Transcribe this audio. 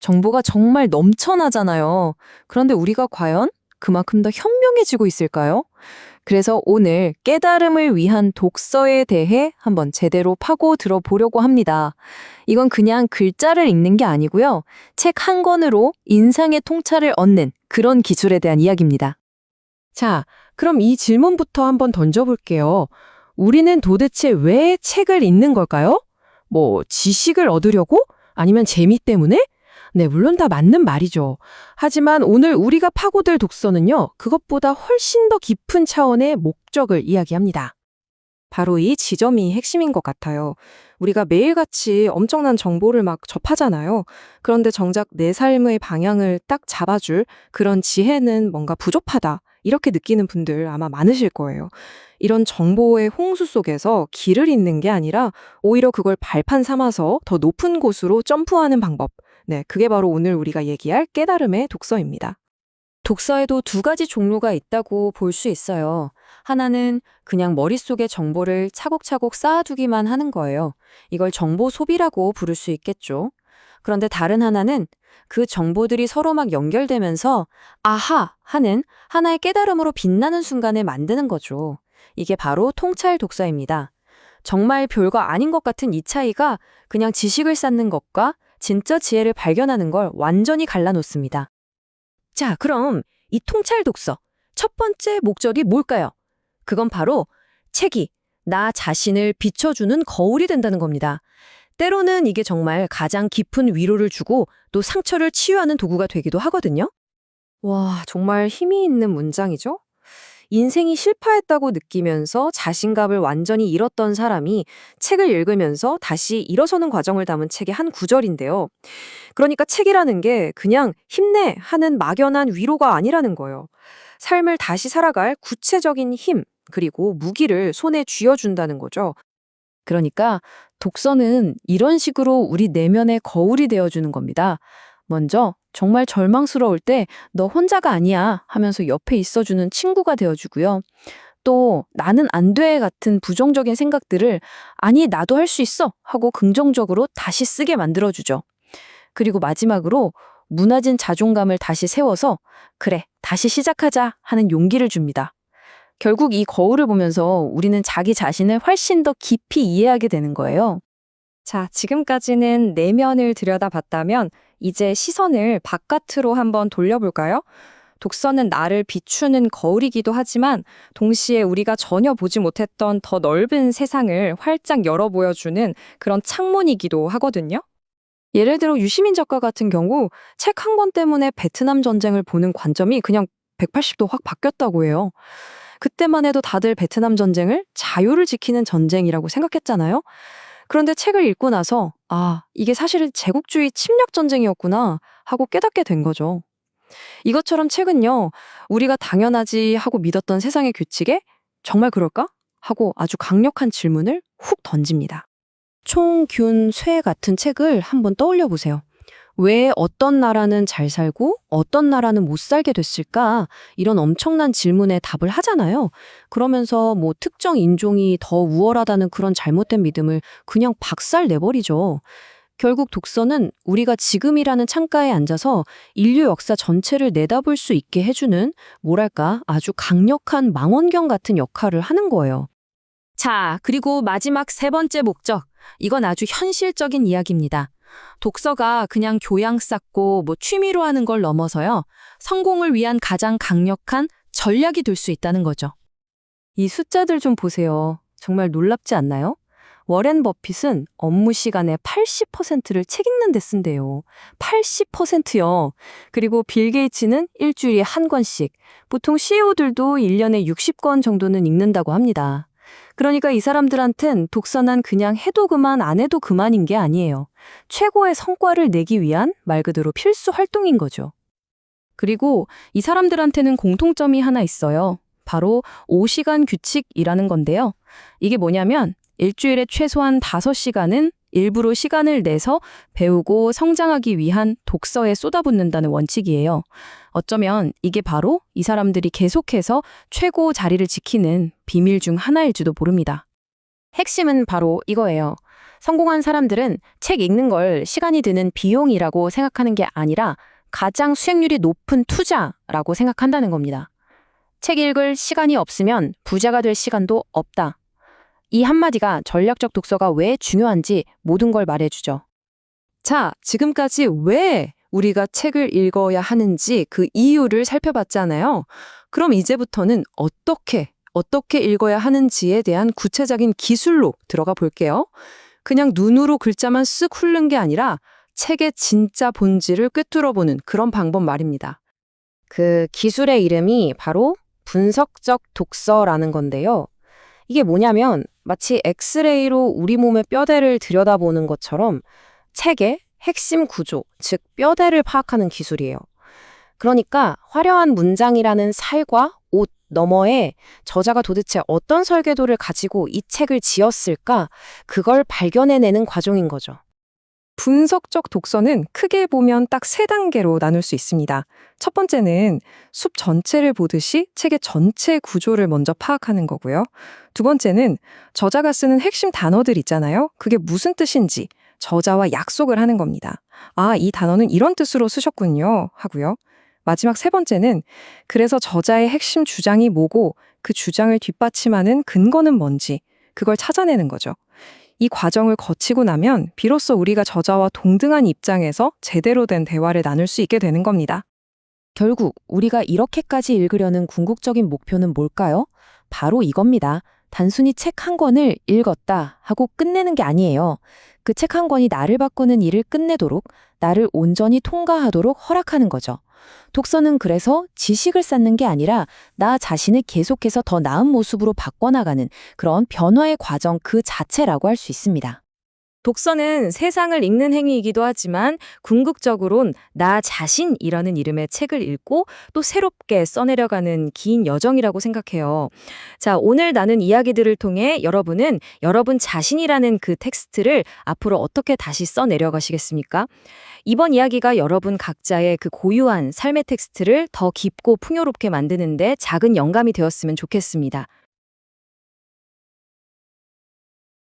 정보가 정말 넘쳐나잖아요. 그런데 우리가 과연 그만큼 더 현명해지고 있을까요? 그래서 오늘 깨달음을 위한 독서에 대해 한번 제대로 파고 들어보려고 합니다. 이건 그냥 글자를 읽는 게 아니고요. 책 한 권으로 인상의 통찰을 얻는 그런 기술에 대한 이야기입니다. 자, 그럼 이 질문부터 한번 던져볼게요. 우리는 도대체 왜 책을 읽는 걸까요? 뭐, 지식을 얻으려고? 아니면 재미 때문에? 네, 물론 다 맞는 말이죠. 하지만 오늘 우리가 파고들 독서는요, 그것보다 훨씬 더 깊은 차원의 목적을 이야기합니다. 바로 이 지점이 핵심인 것 같아요. 우리가 매일같이 엄청난 정보를 막 접하잖아요. 그런데 정작 내 삶의 방향을 딱 잡아줄 그런 지혜는 뭔가 부족하다. 이렇게 느끼는 분들 아마 많으실 거예요. 이런 정보의 홍수 속에서 길을 잇는 게 아니라 오히려 그걸 발판 삼아서 더 높은 곳으로 점프하는 방법. 네, 그게 바로 오늘 우리가 얘기할 깨달음의 독서입니다. 독서에도 두 가지 종류가 있다고 볼 수 있어요. 하나는 그냥 머릿속에 정보를 차곡차곡 쌓아두기만 하는 거예요. 이걸 정보 소비라고 부를 수 있겠죠. 그런데 다른 하나는 그 정보들이 서로 막 연결되면서 아하 하는 하나의 깨달음으로 빛나는 순간을 만드는 거죠. 이게 바로 통찰 독서입니다. 정말 별거 아닌 것 같은 이 차이가 그냥 지식을 쌓는 것과 진짜 지혜를 발견하는 걸 완전히 갈라놓습니다. 자, 그럼 이 통찰 독서 첫 번째 목적이 뭘까요? 그건 바로 책이 나 자신을 비춰주는 거울이 된다는 겁니다. 때로는 이게 정말 가장 깊은 위로를 주고 또 상처를 치유하는 도구가 되기도 하거든요. 와, 정말 힘이 있는 문장이죠? 인생이 실패했다고 느끼면서 자신감을 완전히 잃었던 사람이 책을 읽으면서 다시 일어서는 과정을 담은 책의 한 구절인데요. 그러니까 책이라는 게 그냥 힘내 하는 막연한 위로가 아니라는 거예요. 삶을 다시 살아갈 구체적인 힘, 그리고 무기를 손에 쥐어준다는 거죠. 그러니까 독서는 이런 식으로 우리 내면의 거울이 되어주는 겁니다. 먼저 정말 절망스러울 때 너 혼자가 아니야 하면서 옆에 있어주는 친구가 되어주고요. 또 나는 안 돼 같은 부정적인 생각들을 아니 나도 할 수 있어 하고 긍정적으로 다시 쓰게 만들어주죠. 그리고 마지막으로 무너진 자존감을 다시 세워서 그래 다시 시작하자 하는 용기를 줍니다. 결국 이 거울을 보면서 우리는 자기 자신을 훨씬 더 깊이 이해하게 되는 거예요. 자, 지금까지는 내면을 들여다봤다면 이제 시선을 바깥으로 한번 돌려볼까요? 독서는 나를 비추는 거울이기도 하지만 동시에 우리가 전혀 보지 못했던 더 넓은 세상을 활짝 열어 보여주는 그런 창문이기도 하거든요. 예를 들어 유시민 작가 같은 경우 책 한 권 때문에 베트남 전쟁을 보는 관점이 그냥 180도 확 바뀌었다고 해요. 그때만 해도 다들 베트남 전쟁을 자유를 지키는 전쟁이라고 생각했잖아요. 그런데 책을 읽고 나서 아, 이게 사실은 제국주의 침략 전쟁이었구나 하고 깨닫게 된 거죠. 이것처럼 책은요, 우리가 당연하지 하고 믿었던 세상의 규칙에 정말 그럴까? 하고 아주 강력한 질문을 훅 던집니다. 총균 쇠 같은 책을 한번 떠올려 보세요. 왜 어떤 나라는 잘 살고 어떤 나라는 못 살게 됐을까? 이런 엄청난 질문에 답을 하잖아요. 그러면서 뭐 특정 인종이 더 우월하다는 그런 잘못된 믿음을 그냥 박살 내버리죠. 결국 독서는 우리가 지금이라는 창가에 앉아서 인류 역사 전체를 내다볼 수 있게 해주는 뭐랄까 아주 강력한 망원경 같은 역할을 하는 거예요. 자, 그리고 마지막 세 번째 목적. 이건 아주 현실적인 이야기입니다. 독서가 그냥 교양 쌓고 뭐 취미로 하는 걸 넘어서요. 성공을 위한 가장 강력한 전략이 될 수 있다는 거죠. 이 숫자들 좀 보세요. 정말 놀랍지 않나요? 워렌 버핏은 업무 시간의 80%를 책 읽는 데 쓴대요. 80%요. 그리고 빌 게이츠는 일주일에 한 권씩, 보통 CEO들도 1년에 60권 정도는 읽는다고 합니다. 그러니까 이 사람들한텐 독서는 그냥 해도 그만 안 해도 그만인 게 아니에요. 최고의 성과를 내기 위한 말 그대로 필수 활동인 거죠. 그리고 이 사람들한테는 공통점이 하나 있어요. 바로 5시간 규칙이라는 건데요. 이게 뭐냐면 일주일에 최소한 5시간은 일부러 시간을 내서 배우고 성장하기 위한 독서에 쏟아붓는다는 원칙이에요. 어쩌면 이게 바로 이 사람들이 계속해서 최고 자리를 지키는 비밀 중 하나일지도 모릅니다. 핵심은 바로 이거예요. 성공한 사람들은 책 읽는 걸 시간이 드는 비용이라고 생각하는 게 아니라 가장 수익률이 높은 투자라고 생각한다는 겁니다. 책 읽을 시간이 없으면 부자가 될 시간도 없다. 이 한마디가 전략적 독서가 왜 중요한지 모든 걸 말해주죠. 자, 지금까지 왜 우리가 책을 읽어야 하는지 그 이유를 살펴봤잖아요. 그럼 이제부터는 어떻게, 어떻게 읽어야 하는지에 대한 구체적인 기술로 들어가 볼게요. 그냥 눈으로 글자만 쓱 훑는 게 아니라 책의 진짜 본질을 꿰뚫어보는 그런 방법 말입니다. 그 기술의 이름이 바로 분석적 독서라는 건데요. 이게 뭐냐면 마치 엑스레이로 우리 몸의 뼈대를 들여다보는 것처럼 책의 핵심 구조, 즉 뼈대를 파악하는 기술이에요. 그러니까 화려한 문장이라는 살과 옷 너머에 저자가 도대체 어떤 설계도를 가지고 이 책을 지었을까? 그걸 발견해내는 과정인 거죠. 분석적 독서는 크게 보면 딱 세 단계로 나눌 수 있습니다. 첫 번째는 숲 전체를 보듯이 책의 전체 구조를 먼저 파악하는 거고요. 두 번째는 저자가 쓰는 핵심 단어들 있잖아요. 그게 무슨 뜻인지 저자와 약속을 하는 겁니다. 아, 이 단어는 이런 뜻으로 쓰셨군요. 하고요. 마지막 세 번째는 그래서 저자의 핵심 주장이 뭐고 그 주장을 뒷받침하는 근거는 뭔지 그걸 찾아내는 거죠. 이 과정을 거치고 나면 비로소 우리가 저자와 동등한 입장에서 제대로 된 대화를 나눌 수 있게 되는 겁니다. 결국 우리가 이렇게까지 읽으려는 궁극적인 목표는 뭘까요? 바로 이겁니다. 단순히 책 한 권을 읽었다 하고 끝내는 게 아니에요. 그 책 한 권이 나를 바꾸는 일을 끝내도록, 나를 온전히 통과하도록 허락하는 거죠. 독서는 그래서 지식을 쌓는 게 아니라 나 자신을 계속해서 더 나은 모습으로 바꿔나가는 그런 변화의 과정 그 자체라고 할 수 있습니다. 독서는 세상을 읽는 행위이기도 하지만 궁극적으론 나 자신이라는 이름의 책을 읽고 또 새롭게 써내려가는 긴 여정이라고 생각해요. 자, 오늘 나눈 이야기들을 통해 여러분은 여러분 자신이라는 그 텍스트를 앞으로 어떻게 다시 써내려가시겠습니까? 이번 이야기가 여러분 각자의 그 고유한 삶의 텍스트를 더 깊고 풍요롭게 만드는데 작은 영감이 되었으면 좋겠습니다.